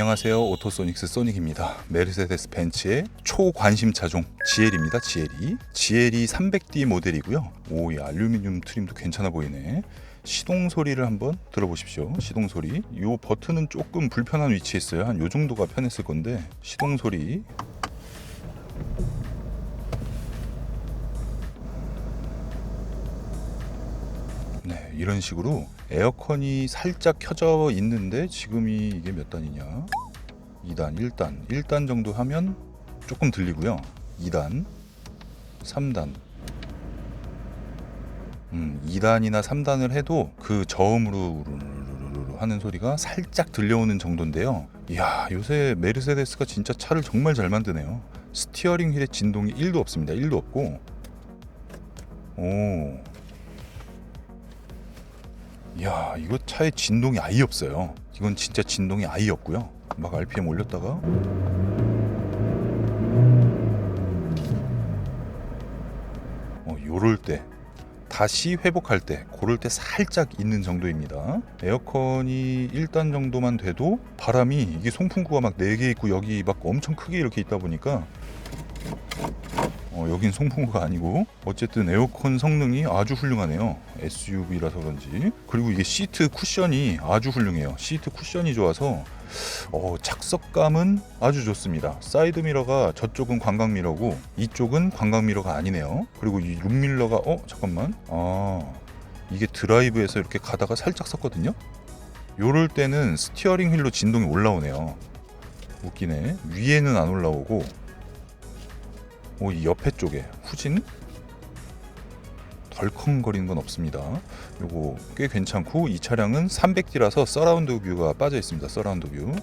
네, 안녕하세요. 오토소닉스 소닉입니다. 메르세데스 벤츠의 초관심 차종 GL입니다. GL이. GL이 300D 모델이고요. 오, 이 알루미늄 트림도 괜찮아 보이네. 시동 소리를 한번 들어보십시오. 시동 소리. 이 버튼은 조금 불편한 위치에 있어요. 한 요 정도가 편했을 건데 시동 소리. 이런 식으로 에어컨이 살짝 켜져 있는데 지금이 이게 몇 단이냐? 2단, 1단, 1단 정도 하면 조금 들리고요. 2단, 3단. 음, 2단이나 3단을 해도 그 저음으로 하는 소리가 살짝 들려오는 정도인데요. 이야, 요새 메르세데스가 진짜 차를 정말 잘 만드네요. 스티어링 휠에 진동이 1도 없습니다. 1도 없고. 오, 이 야 이거 차에 진동이 아예 없어요. 이건 진짜 진동이 아예 없고요. 막 RPM 올렸다가. 어 요럴 때 다시 회복할 때 고를 때 살짝 있는 정도입니다. 에어컨이 1단 정도만 돼도 바람이 이게 송풍구가 막 4개 있고 여기 막 엄청 크게 이렇게 있다 보니까 어, 여긴 송풍구가 아니고 어쨌든 에어컨 성능이 아주 훌륭하네요. SUV라서 그런지 그리고 이게 시트 쿠션이 아주 훌륭해요. 시트 쿠션이 좋아서 어, 착석감은 아주 좋습니다. 사이드 미러가 저쪽은 관광 미러고 이쪽은 관광 미러가 아니네요. 그리고 이 룸밀러가 어 잠깐만 아 이게 드라이브에서 이렇게 가다가 살짝 섰거든요. 요럴 때는 스티어링 휠로 진동이 올라오네요. 웃기네. 위에는 안 올라오고 오, 이 옆에 쪽에 후진 덜컹거리는 건 없습니다. 요거 꽤 괜찮고 이 차량은 300D라서 서라운드 뷰가 빠져 있습니다. 서라운드 뷰.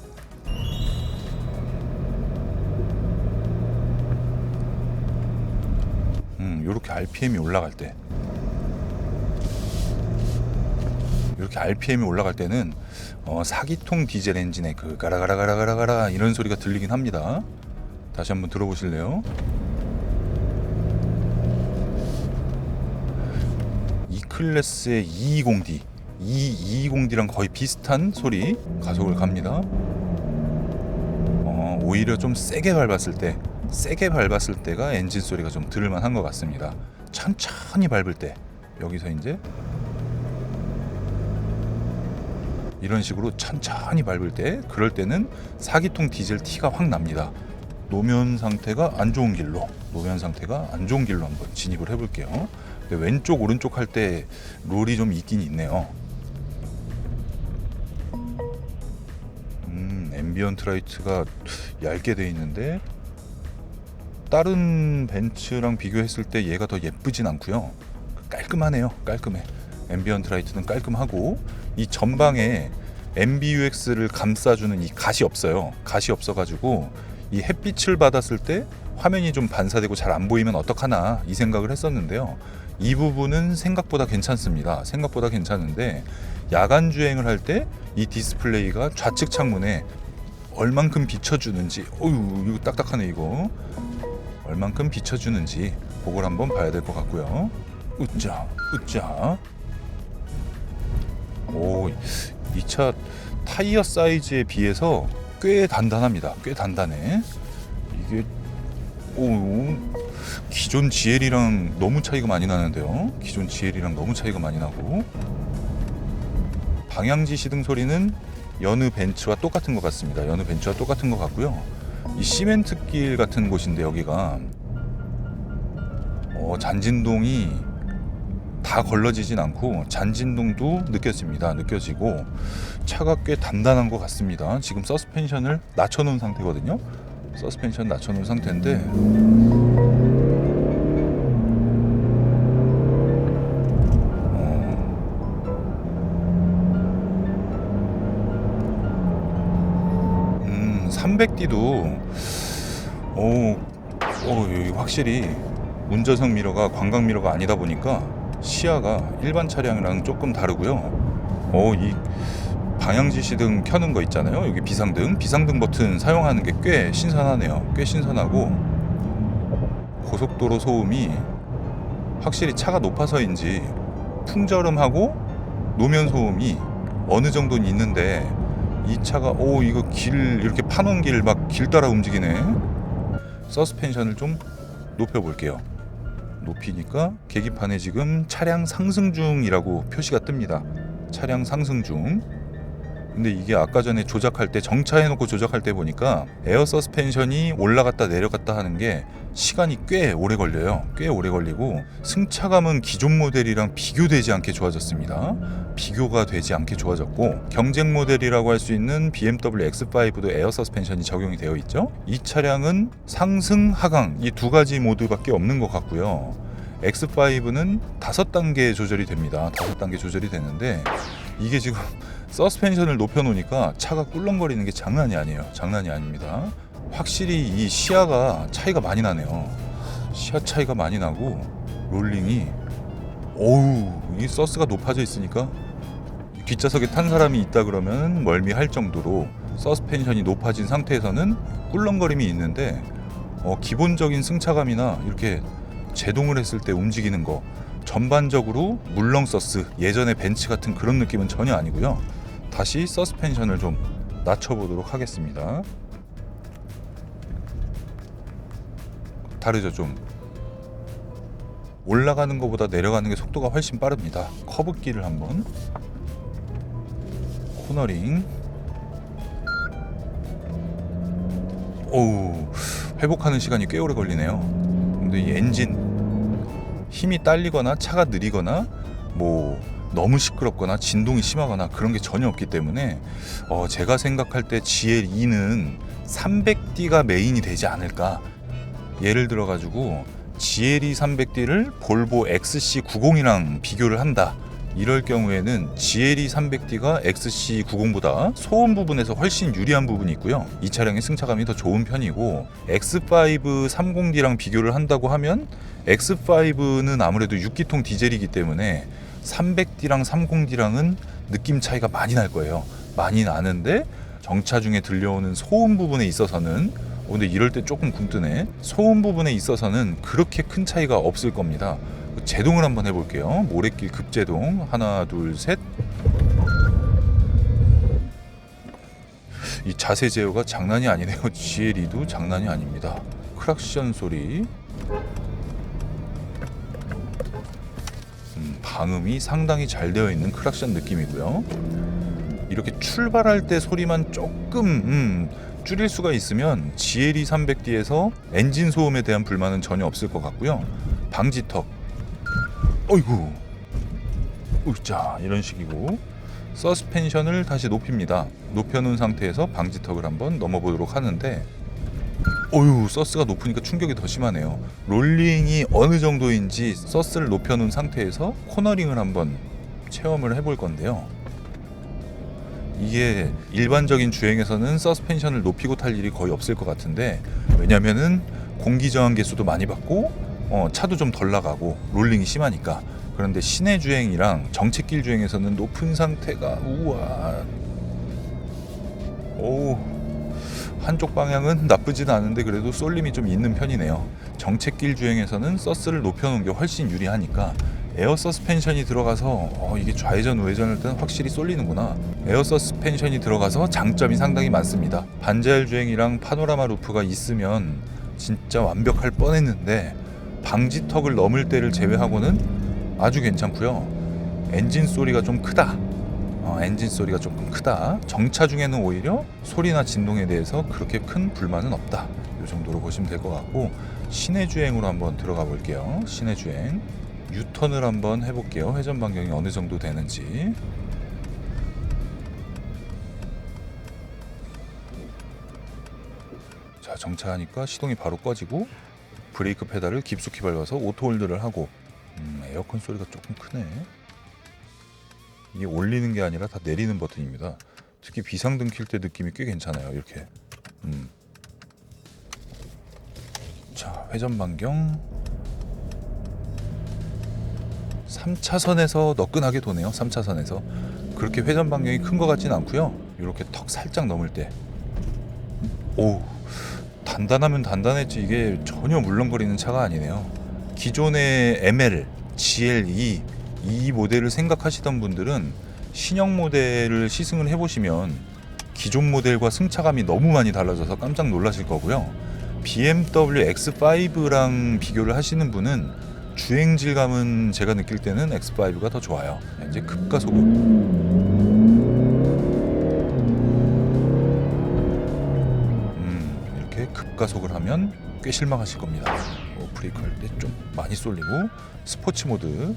음, 요렇게 RPM이 올라갈 때 이렇게 RPM이 올라갈 때는 어, 사기통 디젤 엔진의 그 가라가라가라가라가라 이런 소리가 들리긴 합니다. 다시 한번 들어보실래요? 클래스의 220D, 이 220D랑 거의 비슷한 소리 가속을 갑니다. 어, 오히려 좀 세게 밟았을 때, 세게 밟았을 때가 엔진 소리가 좀 들을만한 것 같습니다. 천천히 밟을 때 여기서 이제 이런 식으로 천천히 밟을 때 그럴 때는 사기통 디젤 티가 확 납니다. 노면 상태가 안 좋은 길로 노면 상태가 안 좋은 길로 한번 진입을 해볼게요. 근데 왼쪽 오른쪽 할 때 롤이 좀 있긴 있네요. 음, 앰비언트 라이트가 얇게 돼 있는데 다른 벤츠랑 비교했을 때 얘가 더 예쁘진 않고요. 깔끔하네요. 깔끔해. 앰비언트 라이트는 깔끔하고 이 전방에 MBUX를 감싸주는 이 갓이 없어요. 갓이 없어가지고 이 햇빛을 받았을 때 화면이 좀 반사되고 잘 안 보이면 어떡하나 이 생각을 했었는데요. 이 부분은 생각보다 괜찮습니다. 생각보다 괜찮은데 야간 주행을 할 때 이 디스플레이가 좌측 창문에 얼만큼 비춰주는지 어유 이거 딱딱하네 이거 얼만큼 비춰주는지 그걸 한번 봐야 될 것 같고요. 으짜 으짜 오이 차 타이어 사이즈에 비해서 꽤 단단합니다. 꽤 단단해. 이게 오 기존 GL이랑 너무 차이가 많이 나는데요. 기존 GL이랑 너무 차이가 많이 나고 방향지 시등 소리는 여느 벤츠와 똑같은 것 같습니다. 여느 벤츠와 똑같은 것 같고요. 이 시멘트 길 같은 곳인데 여기가 어, 잔진동이 다 걸러지진 않고 잔진동도 느껴집니다. 느껴지고 차가 꽤 단단한 것 같습니다. 지금 서스펜션을 낮춰놓은 상태거든요. 서스펜션 낮춰놓은 상태인데 음, 300D도 오, 오, 확실히 운전석 미러가 관광 미러가 아니다 보니까 시야가 일반 차량이랑 조금 다르고요. 어, 이 방향지 시 등 켜는 거 있잖아요. 여기 비상등, 비상등 버튼 사용하는 게 꽤 신선하네요. 꽤 신선하고 고속도로 소음이 확실히 차가 높아서인지 풍절음하고 노면 소음이 어느 정도는 있는데 이 차가 오 이거 길 이렇게 파놓은 길 막 길 따라 움직이네. 서스펜션을 좀 높여 볼게요. 높이니까 계기판에 지금 차량 상승 중이라고 표시가 뜹니다. 차량 상승 중. 근데 이게 아까 전에 조작할 때 정차해 놓고 조작할 때 보니까 에어 서스펜션이 올라갔다 내려갔다 하는 게 시간이 꽤 오래 걸려요. 꽤 오래 걸리고 승차감은 기존 모델이랑 비교되지 않게 좋아졌습니다. 비교가 되지 않게 좋아졌고 경쟁 모델이라고 할 수 있는 BMW X5도 에어 서스펜션이 적용이 되어 있죠. 이 차량은 상승 하강 이 두 가지 모드밖에 없는 것 같고요. X5는 다섯 단계 조절이 됩니다. 다섯 단계 조절이 되는데 이게 지금 서스펜션을 높여 놓으니까 차가 꿀렁거리는 게 장난이 아니에요. 장난이 아닙니다. 확실히 이 시야가 차이가 많이 나네요. 시야 차이가 많이 나고 롤링이 어우 이 서스가 높아져 있으니까 뒷좌석에 탄 사람이 있다 그러면 멀미할 정도로 서스펜션이 높아진 상태에서는 꿀렁거림이 있는데 어, 기본적인 승차감이나 이렇게 제동을 했을 때 움직이는 거 전반적으로 물렁 서스 예전의 벤츠 같은 그런 느낌은 전혀 아니고요. 다시 서스펜션을 좀 낮춰보도록 하겠습니다. 다르죠 좀 올라가는 것보다 내려가는 게 속도가 훨씬 빠릅니다. 커브길을 한번 코너링 오우 회복하는 시간이 꽤 오래 걸리네요. 근데 이 엔진 힘이 딸리거나 차가 느리거나 뭐 너무 시끄럽거나 진동이 심하거나 그런 게 전혀 없기 때문에 어 제가 생각할 때 GL2는 300D가 메인이 되지 않을까. 예를 들어 가지고 GLE 300D를 볼보 XC90이랑 비교를 한다. 이럴 경우에는 GLE 300D가 XC90보다 소음 부분에서 훨씬 유리한 부분이 있고요. 이 차량의 승차감이 더 좋은 편이고 X5 30D랑 비교를 한다고 하면 X5는 아무래도 6기통 디젤이기 때문에 300D랑 30D랑은 느낌 차이가 많이 날 거예요. 많이 나는데 정차 중에 들려오는 소음 부분에 있어서는 어, 근데 이럴 때 조금 굼뜨네. 소음 부분에 있어서는 그렇게 큰 차이가 없을 겁니다. 제동을 한번 해볼게요. 모래길 급제동 하나 둘 셋. 이 자세 제어가 장난이 아니네요. GLE도 장난이 아닙니다. 크락션 소리. 음, 방음이 상당히 잘 되어 있는 크락션 느낌이고요. 이렇게 출발할 때 소리만 조금 음, 줄일 수가 있으면 GLE 300D에서 엔진 소음에 대한 불만은 전혀 없을 것 같고요. 방지턱. 어이구. 으자 이런 식이고 서스펜션을 다시 높입니다. 높여놓은 상태에서 방지턱을 한번 넘어보도록 하는데 어유 서스가 높으니까 충격이 더 심하네요. 롤링이 어느 정도인지 서스를 높여놓은 상태에서 코너링을 한번 체험을 해볼 건데요. 이게 일반적인 주행에서는 서스펜션을 높이고 탈 일이 거의 없을 것 같은데 왜냐면은 공기 저항 개수도 많이 받고 어, 차도 좀 덜 나가고 롤링이 심하니까. 그런데 시내 주행이랑 정체길 주행에서는 높은 상태가 우와. 오 한쪽 방향은 나쁘지는 않은데 그래도 쏠림이 좀 있는 편이네요. 정체길 주행에서는 서스를 높여놓은 게 훨씬 유리하니까 에어 서스펜션이 들어가서 어, 이게 좌회전 우회전할 때는 확실히 쏠리는구나. 에어 서스펜션이 들어가서 장점이 상당히 많습니다. 반자율 주행이랑 파노라마 루프가 있으면 진짜 완벽할 뻔했는데 방지턱을 넘을 때를 제외하고는 아주 괜찮고요. 엔진 소리가 좀 크다. 어, 엔진 소리가 조금 크다. 정차 중에는 오히려 소리나 진동에 대해서 그렇게 큰 불만은 없다. 이 정도로 보시면 될 것 같고 시내 주행으로 한번 들어가 볼게요. 시내 주행. 유턴을 한번 해볼게요. 회전 반경이 어느 정도 되는지. 자 정차하니까 시동이 바로 꺼지고 브레이크 페달을 깊숙이 밟아서 오토 홀드를 하고 음, 에어컨 소리가 조금 크네. 이게 올리는 게 아니라 다 내리는 버튼입니다. 특히 비상등 킬 때 느낌이 꽤 괜찮아요. 이렇게. 음. 자 회전 반경 3차선에서 너끈하게 도네요. 3차선에서 그렇게 회전 반경이 큰 것 같진 않고요. 이렇게 턱 살짝 넘을 때, 오 단단하면 단단했지 이게 전혀 물렁거리는 차가 아니네요. 기존의 ML, GL2 이 모델을 생각하시던 분들은 신형 모델을 시승을 해보시면 기존 모델과 승차감이 너무 많이 달라져서 깜짝 놀라실 거고요. BMW X5랑 비교를 하시는 분은 주행 질감은 제가 느낄 때는 X5가 더 좋아요. 이제 급가속은 급가속을 하면 꽤 실망하실 겁니다. 어, 브레이크 할 때 좀 많이 쏠리고 스포츠 모드.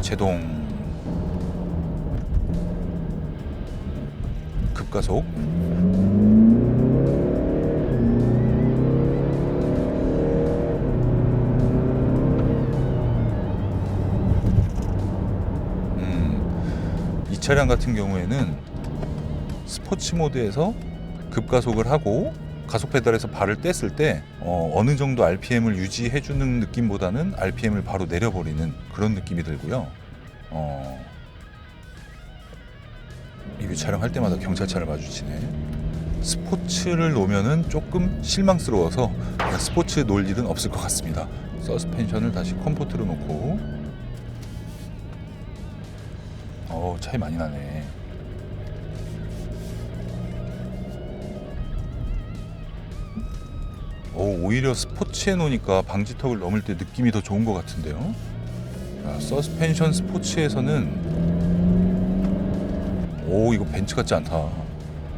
제동. 급가속 음, 이 차량 같은 경우에는 스포츠 모드에서 급가속을 하고 가속 페달에서 발을 뗐을 때 어, 느 정도 RPM을 유지해주는 느낌보다는 RPM을 바로 내려버리는 그런 느낌이 들고요. 어, 리뷰 촬영할 때마다 경찰차를 마주치네. 스포츠를 놓으면은 조금 실망스러워서 스포츠 놓을 일은 없을 것 같습니다. 서스펜션을 다시 컴포트로 놓고 어 차이 많이 나네. 오, 오히려 스포츠에 놓으니까 방지턱을 넘을 때 느낌이 더 좋은 것 같은데요. 아, 서스펜션 스포츠에서는 오 이거 벤츠 같지 않다.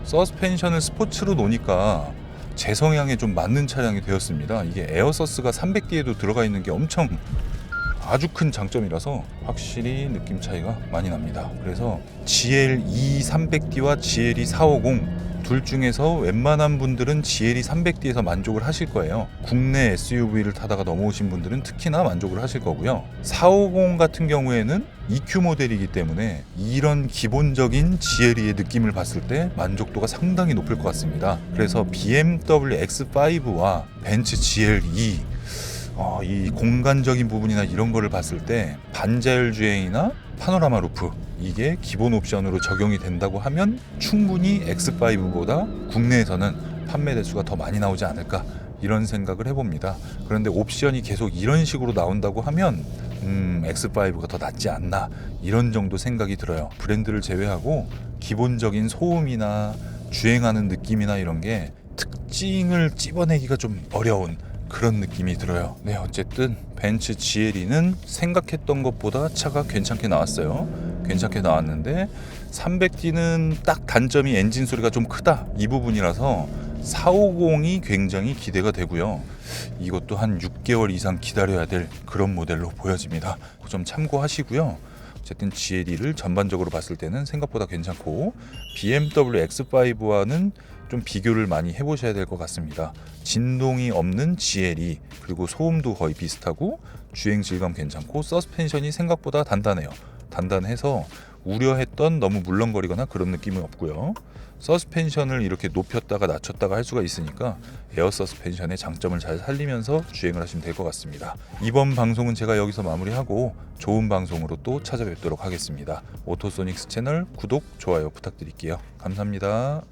서스펜션을 스포츠로 놓으니까 제 성향에 좀 맞는 차량이 되었습니다. 이게 에어서스가 300D에도 들어가 있는 게 엄청 아주 큰 장점이라서 확실히 느낌 차이가 많이 납니다. 그래서 GL2 300D와 GLE 450 둘 중에서 웬만한 분들은 GLE 300D에서 만족을 하실 거예요. 국내 SUV를 타다가 넘어오신 분들은 특히나 만족을 하실 거고요. 450 같은 경우에는 EQ 모델이기 때문에 이런 기본적인 GLE의 느낌을 봤을 때 만족도가 상당히 높을 것 같습니다. 그래서 BMW X5와 벤츠 GLE 어, 이 공간적인 부분이나 이런 거를 봤을 때 반자율 주행이나 파노라마 루프 이게 기본 옵션으로 적용이 된다고 하면 충분히 X5보다 국내에서는 판매 대수가 더 많이 나오지 않을까 이런 생각을 해봅니다. 그런데 옵션이 계속 이런 식으로 나온다고 하면 음, X5가 더 낫지 않나 이런 정도 생각이 들어요. 브랜드를 제외하고 기본적인 소음이나 주행하는 느낌이나 이런 게 특징을 찝어내기가 좀 어려운 그런 느낌이 들어요. 네, 어쨌든 벤츠 GLE는 생각했던 것보다 차가 괜찮게 나왔어요. 괜찮게 나왔는데 300D는 딱 단점이 엔진 소리가 좀 크다 이 부분이라서 450이 굉장히 기대가 되고요. 이것도 한 6개월 이상 기다려야 될 그런 모델로 보여집니다. 그점 참고하시고요. 어쨌든 GLE를 전반적으로 봤을 때는 생각보다 괜찮고 BMW X5와는 좀 비교를 많이 해보셔야 될 것 같습니다. 진동이 없는 GLE 그리고 소음도 거의 비슷하고 주행 질감 괜찮고 서스펜션이 생각보다 단단해요. 단단해서 우려했던 너무 물렁거리거나 그런 느낌은 없고요. 서스펜션을 이렇게 높였다가 낮췄다가 할 수가 있으니까 에어 서스펜션의 장점을 잘 살리면서 주행을 하시면 될 것 같습니다. 이번 방송은 제가 여기서 마무리하고 좋은 방송으로 또 찾아뵙도록 하겠습니다. 오토소닉스 채널 구독, 좋아요 부탁드릴게요. 감사합니다.